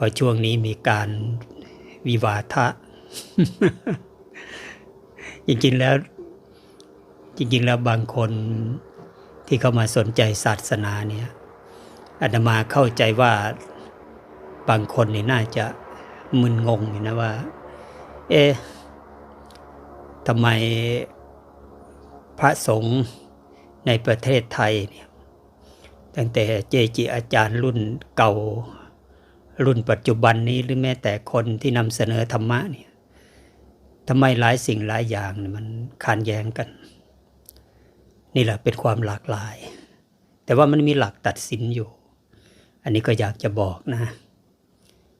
พอช่วงนี้มีการวิวาทะ จริงๆแล้ว จริงๆแล้วบางคนที่เข้ามาสนใจศาสนาเนี่ยอาตมาเข้าใจว่าบางคนนี่น่าจะมึนงงอยู่นะว่า เอ๊ะทำไมพระสงฆ์ในประเทศไทยเนี่ยตั้งแต่เจจิอาจารย์รุ่นเก่า รุ่นปัจจุบันนี้หรือแม้แต่คนที่นำเสนอธรรมะเนี่ยทำไมหลายสิ่งหลายอย่างมันขัดแย้งกัน นี่แหละเป็นความหลากหลาย แต่ว่ามันมีหลักตัดสินอยู่ อันนี้ก็อยากจะบอกนะ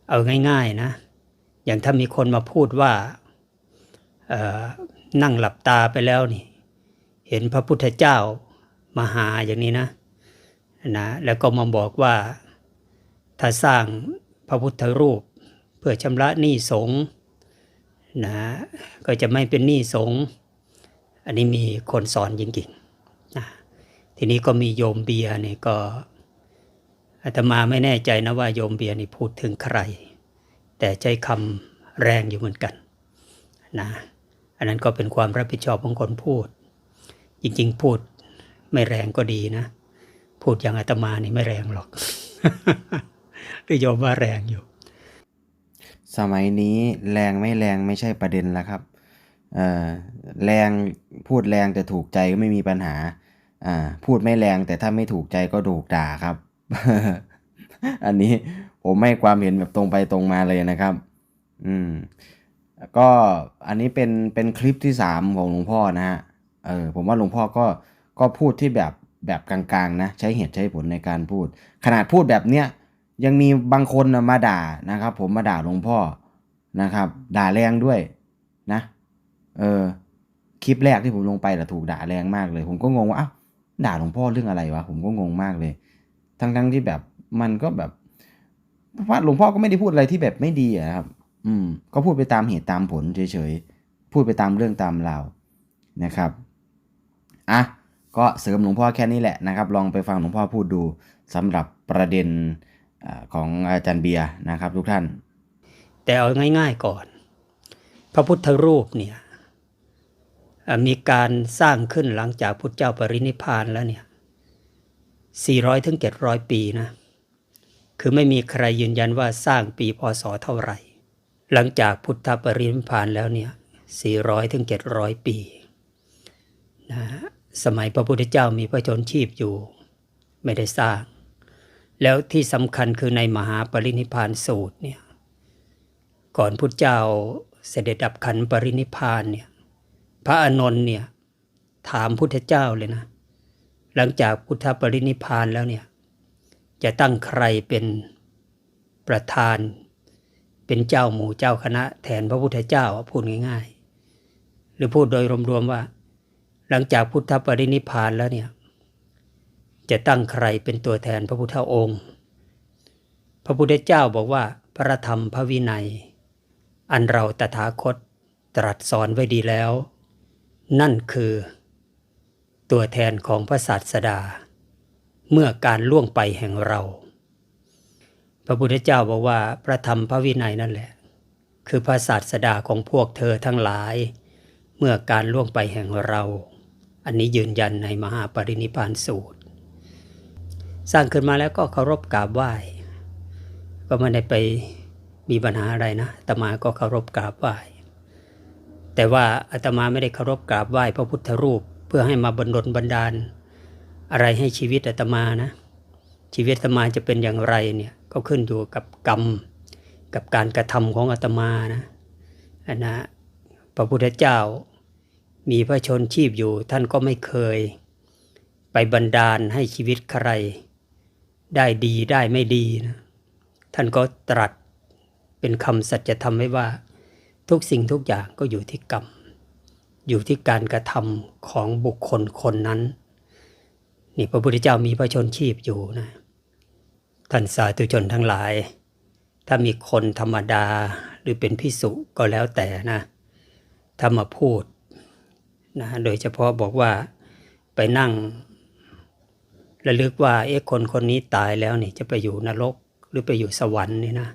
เอาง่าย ๆนะ อย่างถ้ามีคนมาพูดว่านั่งหลับตาไปแล้วนี่ เห็นพระพุทธเจ้ามาหาอย่างนี้นะนะ แล้วก็มาบอกว่าถ้าสร้าง พระพุทธรูป เพื่อชำระหนี้สงฆ์นะก็จะไม่เป็นหนี้สงฆ์อันนี้มีคนสอนจริงๆนะทีนี้ก็มีโยมเบียร์นี่ก็อาตมาไม่แน่ใจนะว่าโยมเบียร์นี่พูดถึงใคร แต่ใจคำแรงอยู่เหมือนกันนะอันนั้นก็เป็นความรับผิดชอบของคนพูด จริง ๆ พูดไม่แรงก็ดีนะ พูดอย่างอาตมานี่ไม่แรงหรอก หรือมว่าแรงอยู่ สมัยนี้แรงไม่แรงไม่ใช่ประเด็นแล้วครับเอ่อแรงพูดแรงแต่ถูกใจก็ไม่มีปัญหา อ่า พูดไม่แรงแต่ถ้าไม่ถูกใจก็ถูกด่าครับ อันนี้ผมให้ความเห็นแบบตรงไปตรงมาเลยนะครับ อืมก็อันนี้เป็นเป็นคลิปที่สามของหลวงพ่อนะฮะ เออผมว่าหลวงพ่อก็ก็พูดที่แบบแบบกลางๆนะ ใช้เหตุใช้ผลในการพูด ขนาดพูดแบบเนี้ย ยังมีบางคนมาด่านะครับ ผมมาด่าหลวงพ่อนะครับ ด่าแรงด้วยนะ เออคลิปแรกที่ผมลงไปแต่ะถูกด่าแรงมากเลย ผมก็งงว่าอ้าวด่าหลวงพ่อเรื่องอะไรวะผมก็งงมากเลย ทั้งทั้งๆที่แบบมันก็แบบพระหลวงพ่อก็ไม่ได้พูดอะไรที่แบบไม่ดีอะครับ อืม ก็พูดไปตามเหตุตามผลเฉยๆพูดไปตามเรื่องตามราวนะครับอะก็เสริมหลวงพ่อแค่นี้แหละนะครับ ลองไปฟังหลวงพ่อพูดดูสำหรับประเด็น ของอาจารย์เบียร์นะครับ ทุกท่าน แต่เอาง่าย ๆก่อน พระพุทธรูปเนี่ยมีการสร้างขึ้นหลังจากพุทธเจ้าปรินิพานแล้วเนี่ย400ถึง700 ปีนะ คือไม่มีใครยืนยันว่าสร้างปีพศเท่าไหร่ หลังจากพุทธปรินิพานแล้วเนี่ย400ถึง700 ปีนะสมัยพระพุทธเจ้ามีพระชนชีพอยู่ ไม่ได้สร้าง แล้วที่สำคัญคือในมหาปรินิพานสูตรเนี่ยก่อนพุทธเจ้าเสด็จดับขันปรินิพานเนี่ยพระอานนท์เนี่ยถามพุทธเจ้าเลยนะ หลังจากพุทธปรินิพานแล้วเนี่ยจะตั้งใครเป็นประธาน เป็นเจ้าหมู่เจ้าคณะ แทนพระพุทธเจ้าพูดง่าย ๆ หรือพูดโดยรวมๆว่า หลังจากพุทธปรินิพานแล้วเนี่ย จะตั้งใครเป็นตัวแทนพระพุทธองค์ พระพุทธเจ้าบอกว่าพระธรรมพระวินัย อันเราตถาคตตรัสสอนไว้ดีแล้ว นั่นคือตัวแทนของพระศาสดา เมื่อการล่วงไปแห่งเรา พระพุทธเจ้าบอกว่าพระธรรมพระวินัยนั่นแหละ คือพระศาสดาของพวกเธอทั้งหลาย เมื่อการล่วงไปแห่งเรา อันนี้ยืนยันในมหาปรินิพานสูตร สร้างขึ้นมาแล้วก็เคารพกราบไหว้ ก็ไม่ได้ไปมีปัญหาอะไรนะอาตมาก็เคารพกราบไหว้ แต่ว่าอาตมาไม่ได้เคารพกราบไหว้พระพุทธรูปเพื่อให้มาบรรดลบันดาล อะไรให้ชีวิตอาตมานะ ชีวิตอาตมาจะเป็นอย่างไรเนี่ยก็ขึ้นอยู่กับกรรม กับการกระทำของอาตมานะอันนะพระพุทธเจ้ามีพระชนชีพอยู่ท่านก็ไม่เคย ไปบันดาลให้ชีวิตใคร ได้ดีได้ไม่ดีนะท่านก็ตรัสเป็นคำสัจธรรมไว้ว่า ทุกสิ่งทุกอย่างก็อยู่ที่กรรม อยู่ที่การกระทำของบุคคลคนนั้น นี่พระพุทธเจ้ามีพระชนชีพอยู่นะท่านสาธุชนทั้งหลาย ถ้ามีคนธรรมดาหรือเป็นพิสุก็แล้วแต่นะถ้ามาพูดนะโดยเฉพาะบอกว่าไปนั่ง ระลึกว่าเอ๊ะคนคนนี้ตายแล้วนี่จะไปอยู่นรกหรือไปอยู่สวรรค์นี่นะ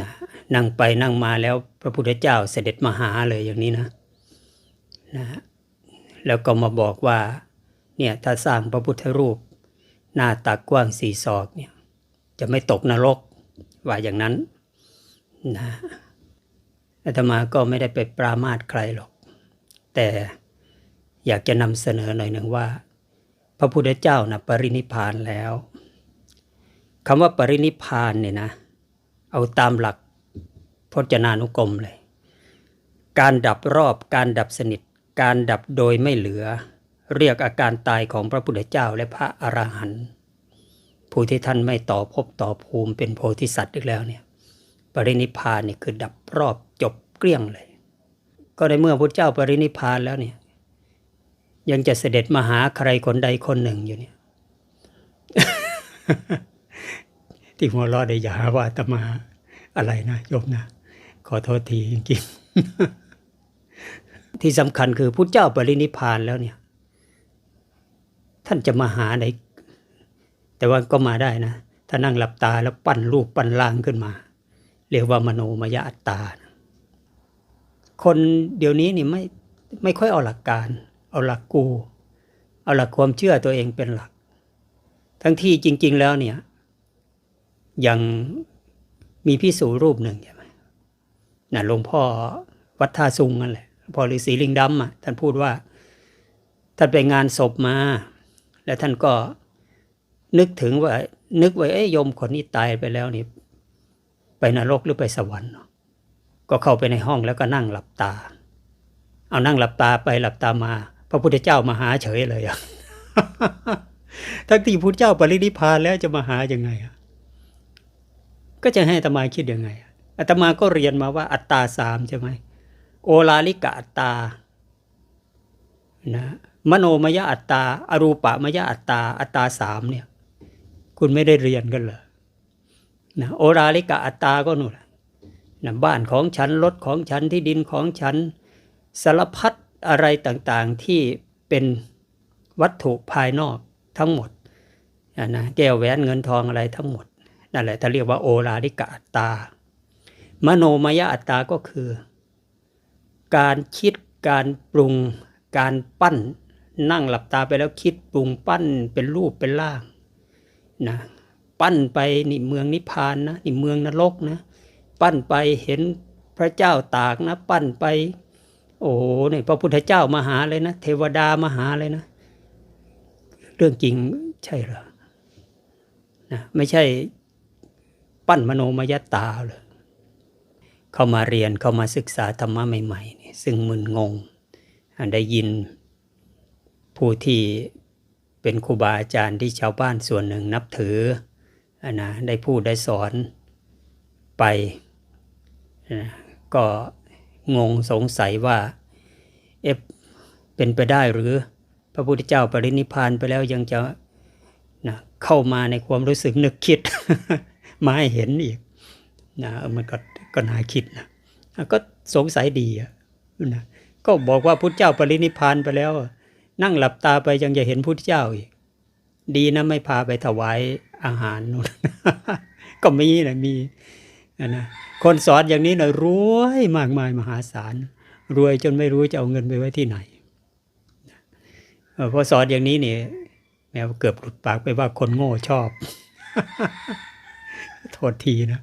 นะนั่งไปนั่งมาแล้วพระพุทธเจ้าเสด็จมาหาเลยอย่างนี้นะนะแล้วก็มาบอกว่าเนี่ยถ้าสร้างพระพุทธรูป หน้าตักกว้างสี่ศอกเนี่ยจะไม่ตกนรกว่าอย่างนั้นนะอาตมาก็ไม่ได้ไปปรามาสใครหรอก แต่อยากจะนำเสนอหน่อยหนึ่งว่า พระพุทธเจ้านะปรินิพานแล้วคำว่าปรินิพานเนี่ยนะ เอาตามหลักพจนานุกรมเลย การดับรอบการดับสนิท การดับโดยไม่เหลือ เรียกอาการตายของพระพุทธเจ้าและพระอรหันต์ผู้ที่ท่านไม่ต่อภพต่อภูมิเป็นโพธิสัตว์อีกแล้วเนี่ย ปรินิพานนี่คือดับรอบจบเกลี้ยงเลย ก็ในเมื่อพระเจ้าปรินิพานแล้วเนี่ย ยังจะเสด็จมาหาใครคนใดคนหนึ่งอยู่เนี่ย ที่หัวเราะได้อย่าหาว่าตมาอะไรนะโยมนะ ขอโทษทีจริงๆ ที่สำคัญคือพุทธเจ้าปรินิพานแล้วเนี่ย ท่านจะมาหาไหน แต่ว่าก็มาได้นะ ถ้านั่งหลับตาแล้วปั้นรูปปั้นร่างขึ้นมา เรียกว่ามโนมยอัตตา คนเดี๋ยวนี้นี่ไม่ไม่ค่อยเอาหลักการ เอาหลักกู เอาหลักความเชื่อตัวเองเป็นหลัก ทั้งที่จริง ๆ แล้วเนี่ยอย่างมีพิสูรูปหนึ่งใช่ไหมน่ะหลวงพ่อวัดท่าซุงนั่นแหละพอฤาษีลิงดำอะท่านพูดว่า ท่านไปงานศพมา แล้วท่านก็นึกถึงว่า นึกไว้เอ้ยยมคนนี้ตายไปแล้วนี่ ไปนรกหรือไปสวรรค์ ก็เข้าไปในห้องแล้วก็นั่งหลับตา เอานั่งหลับตาไปหลับตามา พระพุทธเจ้ามาหาเฉยเลยอะทั้งที่พุทธเจ้าปรินิพพานแล้วจะมาหายังไงก็จะให้อาตมาคิดยังไงอะอาตมาก็เรียนมาว่าอัตตาสามใช่ไหมโอลาลิกะอัตตานะมโนมยอัตตาอรูปะมยอัตตา อัตตาสามเนี่ย คุณไม่ได้เรียนกันเหรอนะโอลาลิกะอัตตาก็นู่นแหนะบ้านของฉันรถของฉันที่ดินของฉันสารพัด อะไรต่างๆที่เป็นวัตถุภายนอกทั้งหมดนะนะแก้วแหวนเงินทองอะไรทั้งหมดนั่นแหละถ้าเรียกว่าโอลาลิกะอัตตามโนมยอัตตาก็คือ การคิดการปรุง การปั้น นั่งหลับตาไปแล้วคิดปรุงปั้นเป็นรูปเป็นร่างนะปั้นไปนี่เมืองนิพพานนะนี่เมืองนรกนะ ปั้นไปเห็นพระเจ้าตากนะ ปั้นไป โอ้โหนี่พระพุทธเจ้ามาหาเลยนะ เทวดามาหาเลยนะ เรื่องจริงใช่เหรอนะไม่ใช่ปั้นมโนมยตาเลยเข้ามาเรียนเข้ามาศึกษาธรรมะใหม่ๆนี่ซึ่งมึนงงได้ยินผู้ที่เป็นครูบาอาจารย์ที่ชาวบ้านส่วนหนึ่งนับถืออ่านะได้พูดได้สอนไปนะก็ งงสงสัยว่าเอะเป็นไปได้หรือพระพุทธเจ้าปรินิพานไปแล้วยังจะนะเข้ามาในความรู้สึกนึกคิด มาให้เห็นอีกนะมันก็ก็น่าคิดนะก็สงสัยดีนะก็บอกว่าพุทธเจ้าปรินิพพานไปแล้ว นั่งหลับตาไปยังจะเห็นพุทธเจ้าอีก ดีนะไม่พาไปถวายอาหารนู่นก็มีนะมี นะคนสอนอย่างนี้นะรวยมากมายมหาศาล รวยจนไม่รู้จะเอาเงินไปไว้ที่ไหนเออพอสอนอย่างนี้เนี่ยแม้ว่เกือบหลุดปากไปว่าคนโง่ชอบ โทษทีนะ